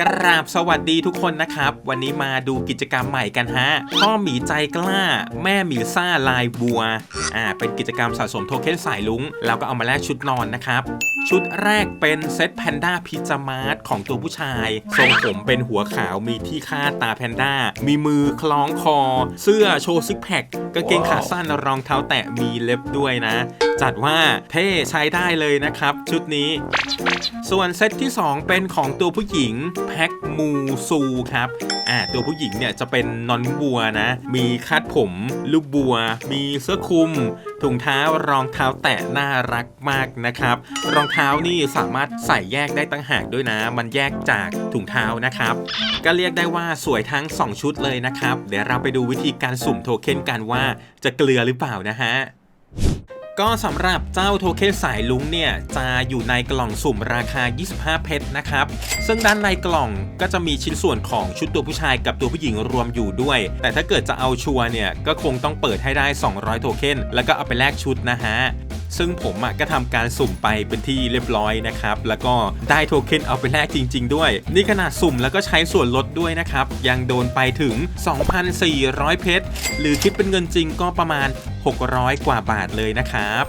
กราบสวัสดีทุกคนนะครับ วันนี้มาดูกิจกรรมใหม่กันฮะพ่อหมีใจกล้า แม่หมีซ่าลายบัวอ่าเป็นกิจกรรมสะสมโทเค็นสายลุง แล้วก็เอามาแลกชุดนอนนะครับ ชุดแรกเป็นเซตแพนด้าพิจามาร์ของตัวผู้ชายทรงผมเป็นหัวขาวมีที่คาดตาแพนด้า มีมือคล้องคอ เสื้อโชว์ซิกแพคกางเกงขาสั้นรองเท้าแตะมีเล็บด้วยนะ จัดว่าเท่ใช้ได้เลยนะครับ ชุดนี้ ส่วนเซตที่ 2 เป็นของตัวผู้หญิงแพ็คมูซูครับอ่าตัวผู้หญิงเนี่ยจะเป็นนอนบัวนะ มีคาดผม ลูกบัว มีเสื้อคลุม ถุงเท้ารองเท้าแตะน่ารักมากนะครับ รองเท้านี่สามารถใส่แยกได้ตั้งหากด้วยนะ มันแยกจากถุงเท้านะครับ ก็เรียกได้ว่าสวยทั้ง 2 ชุดเลยนะครับ เดี๋ยวเราไปดูวิธีการสุ่มโทเค็นกันว่าจะเกลือหรือเปล่านะฮะ ก็สำหรับเจ้าโทเค็นสายลุงเนี่ย จะอยู่ในกล่องสุ่มราคา 25 เพชรนะครับ ซึ่งด้านในกล่องก็จะมีชิ้นส่วนของชุดตัวผู้ชายกับตัวผู้หญิงรวมอยู่ด้วย แต่ถ้าเกิดจะเอาชัวร์เนี่ย ก็คงต้องเปิดให้ได้ 200 โทเค็นแล้วก็เอาไปแลกชุดนะฮะ ซึ่งผมก็ทำการสุ่มไปเป็นที่เรียบร้อยนะครับ แล้วก็ได้โทเค็นเอาไปแลกจริง ๆ ด้วย นี่ขนาดสุ่มแล้วก็ใช้ส่วนลดด้วยนะครับ ยังโดนไปถึง 2,400 เพชร หรือคิดเป็นเงินจริงก็ประมาณ 600 กว่าบาทเลยนะครับ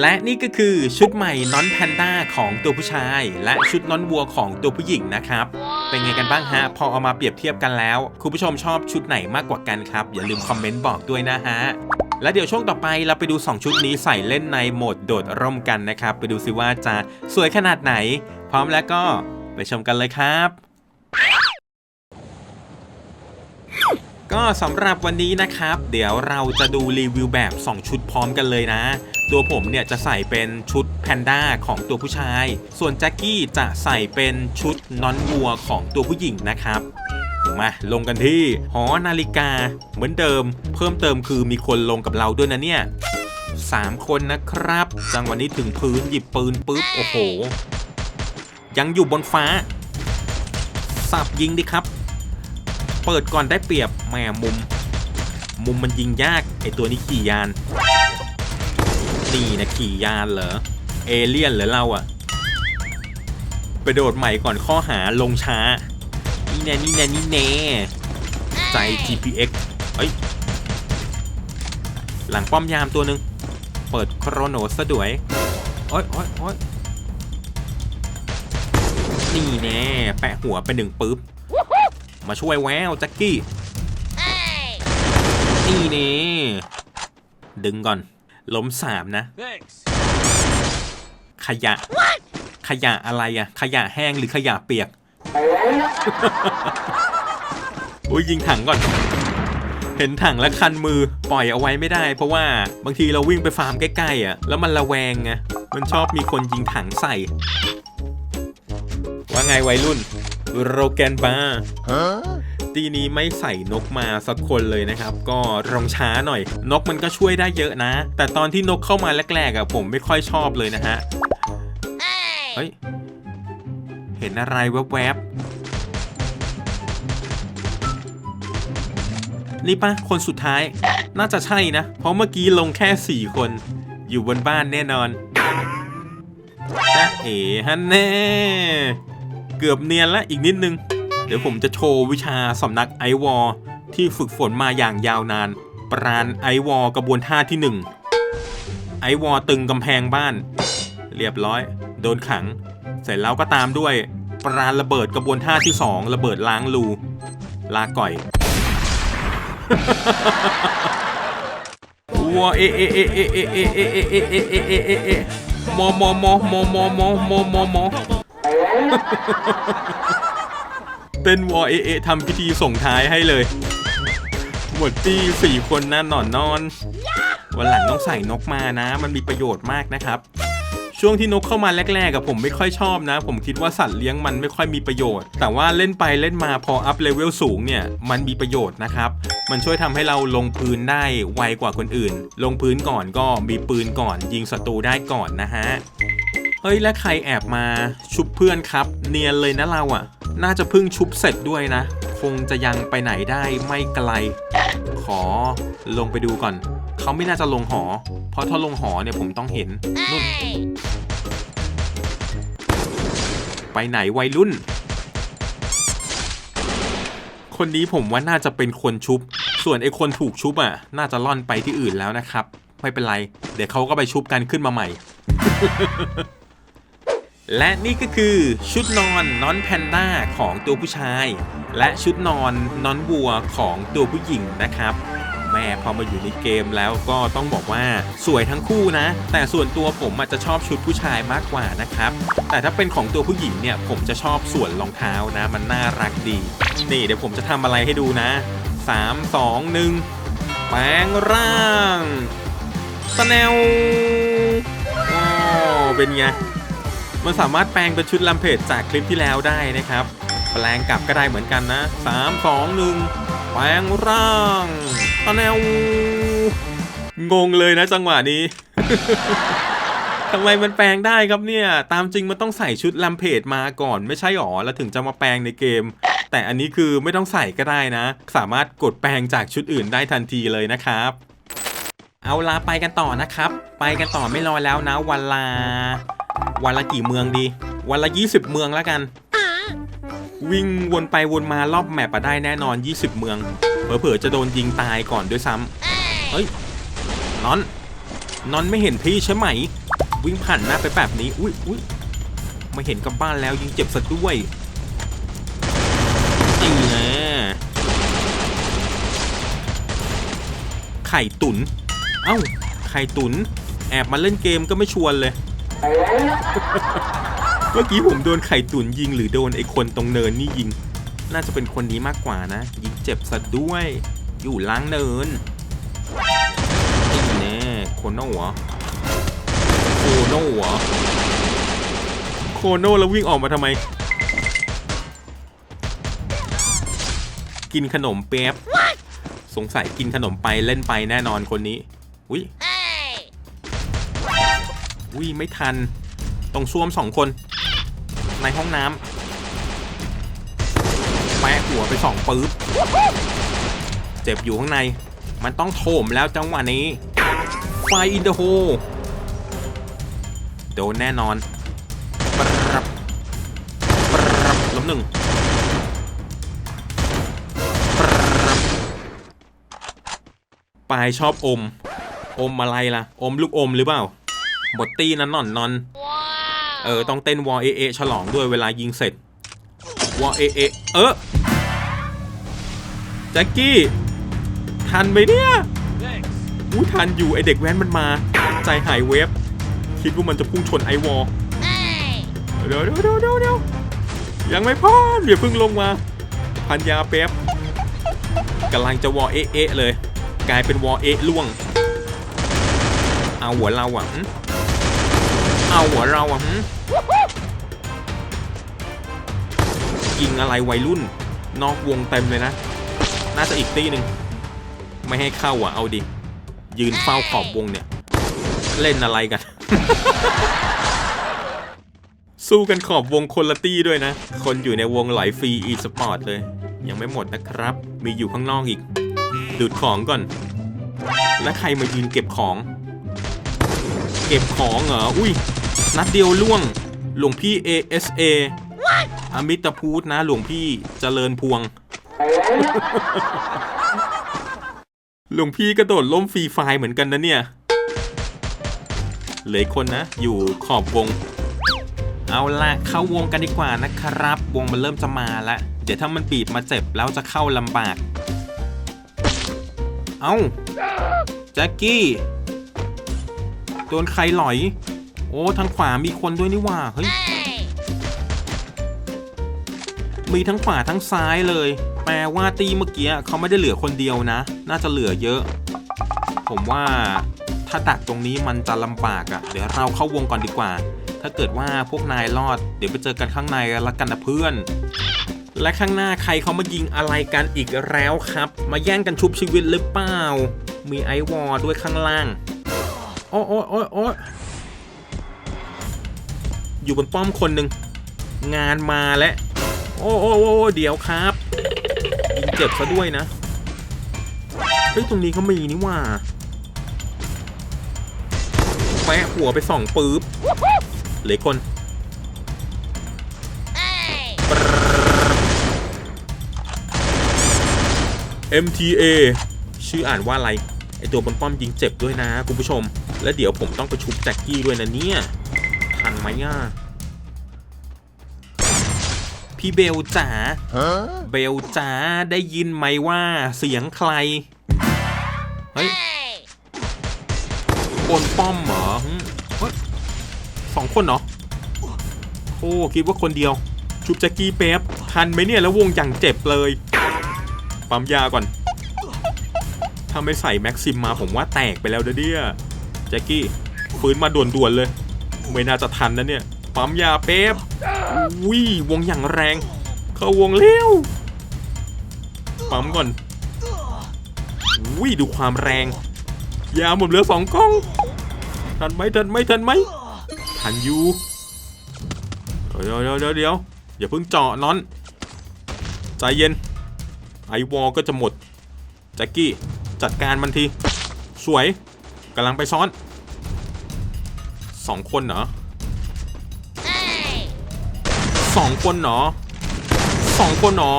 และนี่ก็คือชุดใหม่น้อนแพนด้าของตัวผู้ชาย และชุดน้อนวัวของตัวผู้หญิงนะครับ เป็นไงกันบ้างฮะ พอเอามาเปรียบเทียบกันแล้ว คุณผู้ชมชอบชุดไหนมากกว่ากันครับ อย่าลืมคอมเมนต์บอกด้วยนะฮะ และเดี๋ยวช่วงต่อไปเราไปดู 2 ชุดนี้ใส่เล่นในโหมดโดดร่มกันนะครับ ไปดูซิว่าจะสวยขนาดไหน พร้อมแล้วก็ไปชมกันเลยครับก็สำหรับวันนี้นะครับ เดี๋ยวเราจะดูรีวิวแบบ 2 ชุดพร้อมกันเลยนะ ตัวผมเนี่ยจะใส่เป็นชุดแพนด้าของตัวผู้ชาย ส่วนแจ็คกี้จะใส่เป็นชุดนอนวัวของตัวผู้หญิงนะครับ มาลงกันที่ หอนาฬิกา เหมือนเดิม เพิ่มเติมคือมีคนลงกับเราด้วยนะเนี่ยสามคนนะครับ จังหวะนี้ถึงพื้นหยิบปืนปุ๊บ โอ้โห ยังอยู่บนฟ้า สับยิงดิครับ เปิดก่อนได้เปรียบแหมมุม มุมมันยิงยาก ไอตัวนี้ขี่ยาน นี่นะขี่ยานเหรอ เอเลี่ยนเหรอเราอะไปโดดใหม่ก่อนข้อหาลงช้า นี่แน่นี่แน่นี่แน่ใจ GPX เอ้ย หลังป้อมยามตัวหนึ่งเปิดโครโนสะด้วยโอ้ยโอ้ยโอ้ยนี่แน่แปะหัวไปหนึ่งปึ๊บ มาช่วยแววแจ็คกี้ นี่นี่ดึงก่อน ล้มสามนะ Thanks. ขยะ ขยะอะไรอะขยะแห้งหรือขยะเปียก อุ้ยยิงถังก่อน เห็นถังแล้วคันมือปล่อยเอาไว้ไม่ได้ เพราะว่าบางทีเราวิ่งไปฟาร์มใกล้ๆอะ แล้วมันระแวงไงมันชอบมีคนยิงถังใส่ ว่าไงวัยรุ่น โรแกนบาร์ตีนี้ไม่ใส่นกมาสักคนเลยนะครับ ก็รองช้าหน่อย นกมันก็ช่วยได้เยอะนะ แต่ตอนที่นกเข้ามาแรกๆอะผมไม่ค่อยชอบเลยนะฮะเฮ้ย ห็นอะไรแวบๆ นี่ปะคนสุดท้าย น่าจะใช่นะ เพราะเมื่อกี้ลงแค่ 4 คน อยู่บนบ้านแน่นอนจ๊ะเอ๋ฮันแน่ เกือบเนียนละอีกนิดนึง เดี๋ยวผมจะโชว์วิชาสำนักไอวอร์ที่ฝึกฝนมาอย่างยาวนาน ปราณไอวอร์กระบวนท่าที่หนึ่งไอวอร์ตึงกำแพงบ้าน เรียบร้อย โดนขัง เสร็จแล้วก็ตามด้วยปราณระเบิดกระบวนท่าที่สองระเบิดล้างรูลาก่อยวัวเอเอเอเอเอเอเอเอเอเอเอเอเอเอมอมอมอมอมอมอมอมอมอเต้นวอเอเอทำพิธีส่งท้ายให้เลยหมดที่สี่คนนะหนอนนอน วันหลังต้องใส่นกมานะ มันมีประโยชน์มากนะครับ ช่วงที่นกเข้ามาแรกๆกับผมไม่ค่อยชอบนะ ผมคิดว่าสัตว์เลี้ยงมันไม่ค่อยมีประโยชน์ แต่ว่าเล่นไปเล่นมาพออัพเลเวลสูงเนี่ยมันมีประโยชน์นะครับ มันช่วยทำให้เราลงพื้นได้ไวกว่าคนอื่น ลงพื้นก่อนก็มีปืนก่อน ยิงศัตรูได้ก่อนนะฮะ เฮ้ย และใครแอบมาชุบเพื่อนครับ เนียนเลยนะเราอะ่ะ น่าจะเพิ่งชุบเสร็จด้วยนะ คงจะยังไปไหนได้ไม่ไกล ขอลงไปดูก่อน เขาไม่น่าจะลงหอ เพราะถ้าลงหอเนี่ยผมต้องเห็นนู่นไปไหนวัยรุ่น คนนี้ผมว่าน่าจะเป็นคนชุบ ส่วนไอ้คนถูกชุบอะ น่าจะล่อนไปที่อื่นแล้วนะครับ ไม่เป็นไร เดี๋ยวเขาก็ไปชุบกันขึ้นมาใหม่ และนี่ก็คือชุดนอนนอนแพนด้าของตัวผู้ชาย และชุดนอนนอนวัวของตัวผู้หญิงนะครับ แม่พอมาอยู่ในเกมแล้วก็ต้องบอกว่าสวยทั้งคู่นะ แต่ส่วนตัวผมอาจจะชอบชุดผู้ชายมากกว่านะครับ แต่ถ้าเป็นของตัวผู้หญิงเนี่ยผมจะชอบส่วนรองเท้านะ มันน่ารักดี นี่เดี๋ยวผมจะทำอะไรให้ดูนะ 3 2 1แปลงร่างตะแนวโอ้เป็นไง มันสามารถแปลงเป็นชุดลำเพจจากคลิปที่แล้วได้นะครับ แปลงกลับก็ได้เหมือนกันนะ 3 2 1 แปลงร่างตะแนวงงเลยนะจังหวะนี้ ทำไมมันแปลงได้ครับเนี่ย ตามจริงมันต้องใส่ชุดลำเพจมาก่อนไม่ใช่หรอ แล้วถึงจะมาแปลงในเกม แต่อันนี้คือไม่ต้องใส่ก็ได้นะ สามารถกดแปลงจากชุดอื่นได้ทันทีเลยนะครับเอาลาไปกันต่อนะครับ ไปกันต่อไม่รอแล้วนะวันละ วันละกี่เมืองดี วันละ 20 เมืองแล้วกัน วิ่งวนไปวนมารอบแมปอะได้แน่นอน 20 เมือง เผลอๆจะโดนยิงตายก่อนด้วยซ้ำเฮ้ยนอนนอนไม่เห็นพี่ใช่ไหม วิ่งผ่านหน้าไปแบบนี้ อุ้ยอุ้ยไม่เห็นกับบ้านแล้วยิงเจ็บซะด้วยตีแน่ไข่ตุน เอ้า ไข่ตุน แอบมาเล่นเกมก็ไม่ชวนเลย เมื่อกี้ผมโดนไข่ตุนยิงหรือโดนไอ้คนตรงเนินนี่ยิง น่าจะเป็นคนนี้มากกว่านะ ยิงเจ็บซะด้วย อยู่ล้างเนินนี่แน่โคโน่เหรอโคโน่เหรอโคโน่แล้ววิ่งออกมาทำไม กินขนมเป๊บสงสัยกินขนมไปเล่นไปแน่นอนคนนี้ อุ้ย อุ้ยไม่ทัน ตรงซ่วมสองคน ในห้องน้ำแปะหัวไปสองปื๊บเจ็บอยู่ข้างใน มันต้องโถมแล้วจังหวะนี้ ไฟอินเดอะโฮโดนแน่นอนปรับปรับล้มหนึ่งปรับปลายชอบอม อมอะไรล่ะ อมลูกอมหรือเปล่า บทตี้นั้นนอนนอนเออต้องเต้นวอเอเอฉลองด้วยเวลายิงเสร็จวอเอเอเออแจ็คกี้ ทันไหมเนี่ยอู้ทันอยู่ไอเด็กแว้นมันมา ใจหายเวฟคิดว่ามันจะพุ่งชนไอวอลเดี๋ยวเดี๋ยวเดี๋ยวเดี๋ยวเดี๋ยวยังไม่พร้อมอย่าเพิ่งลงมาพันยาแป๊บกำลังจะวอเอะเอะเลย กลายเป็นวอเอะล่วง เอาหัวเราอะหึ เอาหัวเราอะหึยิงอะไรวัยรุ่น นอกวงเต็มเลยนะ น่าจะอีกตีหนึ่งไม่ให้เข้าอะ เอาดิ ยืนเฝ้าขอบวงเนี่ย เล่นอะไรกัน สู้กันขอบวงคนละตี้ด้วยนะ คนอยู่ในวงไหลฟรีอีสปอร์ตเลย ยังไม่หมดนะครับ มีอยู่ข้างนอกอีก ดูดของก่อน แล้วใครมายืนเก็บของ เก็บของเหรอ อุ้ย นัดเดียวล่วง หลวงพี่ ASA อมิตรพูดนะ หลวงพี่เจริญพวง หลวงพี่กระโดดล่มฟรีไฟเหมือนกันนะเนี่ย เหลือคนนะ อยู่ขอบวง เอาละเข้าวงกันดีกว่านะครับ วงมันเริ่มจะมาแล้วเดี๋ยวถ้ามันบีบมาเจ็บแล้วจะเข้าลำบาก เอาแจ็คกี้โดนใครหลอย อ้ทางขวามีคนด้วยนี่ว่าเฮ้ยมีทั้งขวาทั้งซ้ายเลย แปลว่าตีเมื่อกี้เขาไม่ได้เหลือคนเดียวนะ น่าจะเหลือเยอะ ผมว่าถ้าดักตรงนี้มันจะลำบากอะ่ะ เดี๋ยวเราเข้าวงก่อนดีกว่า ถ้าเกิดว่าพวกนายรอด เดี๋ยวไปเจอกันข้างในละกันนะเพื่อน และข้างหน้าใครเขามายิงอะไรกันอีกแล้วครับ มาแย่งกันชุบชีวิตหรือเปล่า มีไอวอด้วยข้างล่าง โอ้โอ้โอ้โอ้ อยู่บนป้อมคนหนึ่งงานมาแล้ว โอ้โอ้โอ้เดี๋ยวครับยิงเจ็บซะด้วยนะเฮ้ยตรงนี้เขามีนี่ว่าแปะหัวไปสองปื๊บเหลืออกคน MTA ชื่ออ่านว่าอะไรไอตัวบนป้อมยิงเจ็บด้วยนะคุณผู้ชม แล้วเดี๋ยวผมต้องไปชุบแจ็คกี้ด้วยนะเนี่ย ไหมอะพี่เบลจ๋าเบลจ๋าได้ยินไหมว่าเสียงใคร เฮ้ยบนป้อมเหรอหึเฮ้ยสองคนเหรอ โอ้ คิดว่าคนเดียว ชุบแจ็กกี้เป๊ปทันไหมเนี่ยแล้ววงอย่างเจ็บเลย ปั๊มยาก่อน ถ้าไม่ใส่แม็กซิมมาผมว่าแตกไปแล้วเด้อเนี่ยแจ็กกี้ ฟื้นมาด่วนๆเลย ไม่น่าจะทันนะเนี่ย ปั๊มยาเป๊ปวิวงอย่างแรง เข้าวงเร็ว ปั๊มก่อนวิดูความแรง ยาหมดเหลือสองกล้อง ทันไหมทันไหมทันไหมทันอยู่ เดี๋ยวเดี๋ยวเดี๋ยวเดี๋ยวอย่าเพิ่งเจาะนอน ใจเย็น ไอวอลก็จะหมดแจ็คกี้จัดการมันที สวยกำลังไปซ้อน สองคนเหรอสองคนเหรอสองคนเหรอ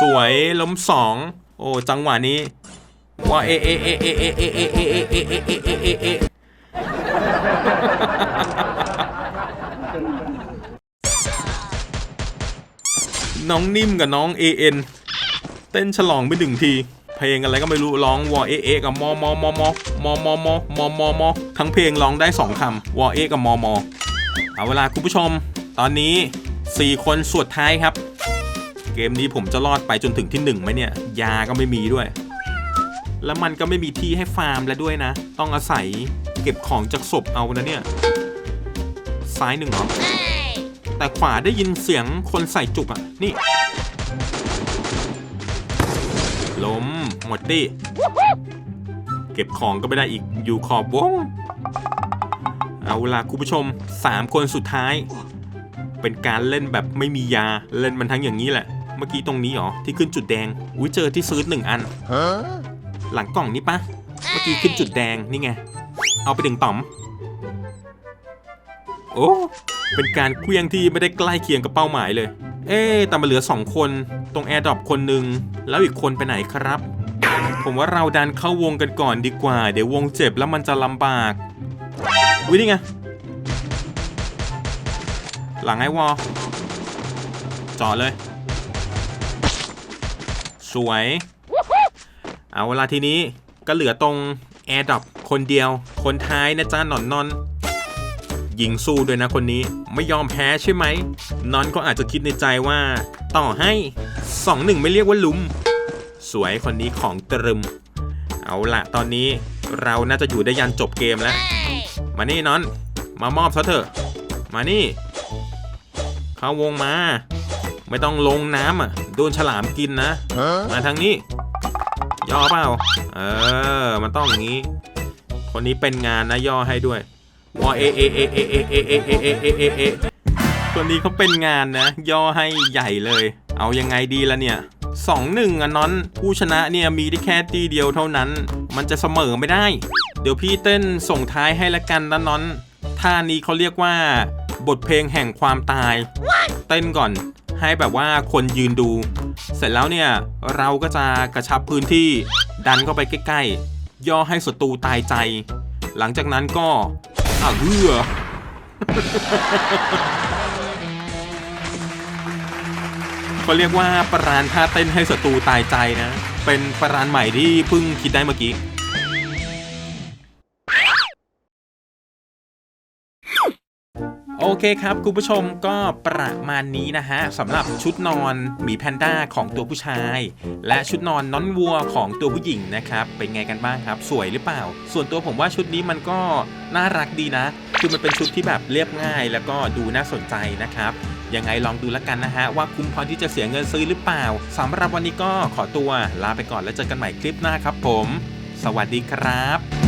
สวยล้มสองโอ้จังหวะนี้ว่าเอเอเอเอเอเอเอเอเอเอเอเอเอเอเอน้องนิ่มกับน้อง AN เต้นฉลองไปหนึ่งที เพลงอะไรก็ไม่รู้ร้องวอเอเอกับมอมอมอมอมอมอมอมอมอมอทั้งเพลงร้องได้สองคำวอเอกับมอมอเอาเวลาคุณผู้ชม ตอนนี้ 4 คนสุดท้ายครับ เกมนี้ผมจะรอดไปจนถึงที่1ไหมเนี่ย ยาก็ไม่มีด้วย แล้วมันก็ไม่มีที่ให้ฟาร์มแล้วด้วยนะ ต้องอาศัยเก็บของจากศพเอานะเนี่ย ซ้ายหนึ่งเหรอแต่ขวาได้ยินเสียงคนใส่จุกอะนี่ ล้มหมดดิเก็บของก็ไม่ได้อีกอยู่ขอบวง เอาล่ะคุณผู้ชม 3 คนสุดท้าย เป็นการเล่นแบบไม่มียาเล่นมันทั้งอย่างนี้แหละ เมื่อกี้ตรงนี้เหรอ ที่ขึ้นจุดแดง อุ้ยเจอที่ซื้อหนึ่งอัน หลังกล่องนี้ปะเมื่อกี้ขึ้นจุดแดงนี่ไง เอาไปถึงต่อม โอ้ เป็นการเคลี้ยงที่ไม่ได้ใกล้เคียงกับเป้าหมายเลย เอ๊แต่มาเหลือ 2 คน ตรงแอร์ดรอปคนหนึ่งแล้วอีกคนไปไหนครับ ผมว่าเราดันเข้าวงกันก่อนดีกว่า เดี๋ยววงเจ็บแล้วมันจะลำบากวินี่ไง หลังไอ้วอลจอดเลย สวย เอาเวลาทีนี้ก็เหลือตรงแอร์ดรอปคนเดียว คนท้ายนะจ๊ะหนอนนอนยิงสู้ด้วยนะคนนี้ไม่ยอมแพ้ใช่ไหม นอนก็อาจจะคิดในใจว่า ต่อให้สองหนึ่งไม่เรียกว่าลุมสวยคนนี้ของตรึม เอาละตอนนี้เราน่าจะอยู่ได้ยันจบเกมแล้ว มานี่นอน มามอบซะเถอะ มานี่ เข้าวงมา ไม่ต้องลงน้ำอะโดนฉลามกินนะ มาทางนี้ ย่อเปล่า เออ มันต้องอย่างนี้ คนนี้เป็นงานนะย่อให้ด้วยวอเออเอเอเอเอเอเอเอเอเอเอ ตัวนี้เขาเป็นงานนะ ย่อให้ใหญ่เลย เอายังไงดีละเนี่ยสองหนึ่งอะน้อนผู้ชนะเนี่ยมีได้แค่ตีเดียวเท่านั้น มันจะเสมอไม่ได้ เดี๋ยวพี่เต้นส่งท้ายให้ละกันนะน้อนท่านี้เขาเรียกว่า บทเพลงแห่งความตาย เต้นก่อน ให้แบบว่าคนยืนดู เสร็จแล้วเนี่ยเราก็จะกระชับพื้นที่ ดันเข้าไปใกล้ๆ ย่อให้ศัตรูตายใจ หลังจากนั้นก็อะเหือ เขาเรียกว่าประรานท่าเต้นให้ศัตรูตายใจนะ เป็นประรานใหม่ที่เพิ่งคิดได้เมื่อกี้โอเคครับ คุณผู้ชมก็ประมาณนี้นะฮะสำหรับชุดนอนหมีแพนด้าของตัวผู้ชาย และชุดนอนน้อนวัวของตัวผู้หญิงนะครับ เป็นไงกันบ้างครับ สวยหรือเปล่า ส่วนตัวผมว่าชุดนี้มันก็น่ารักดีนะ คือมันเป็นชุดที่แบบเรียบง่ายแล้วก็ดูน่าสนใจนะครับ ยังไงลองดูแล้วกันนะฮะว่าคุ้มพอที่จะเสียเงินซื้อหรือเปล่าสำหรับวันนี้ก็ขอตัวลาไปก่อนแล้วเจอกันใหม่คลิปหน้าครับผม สวัสดีครับ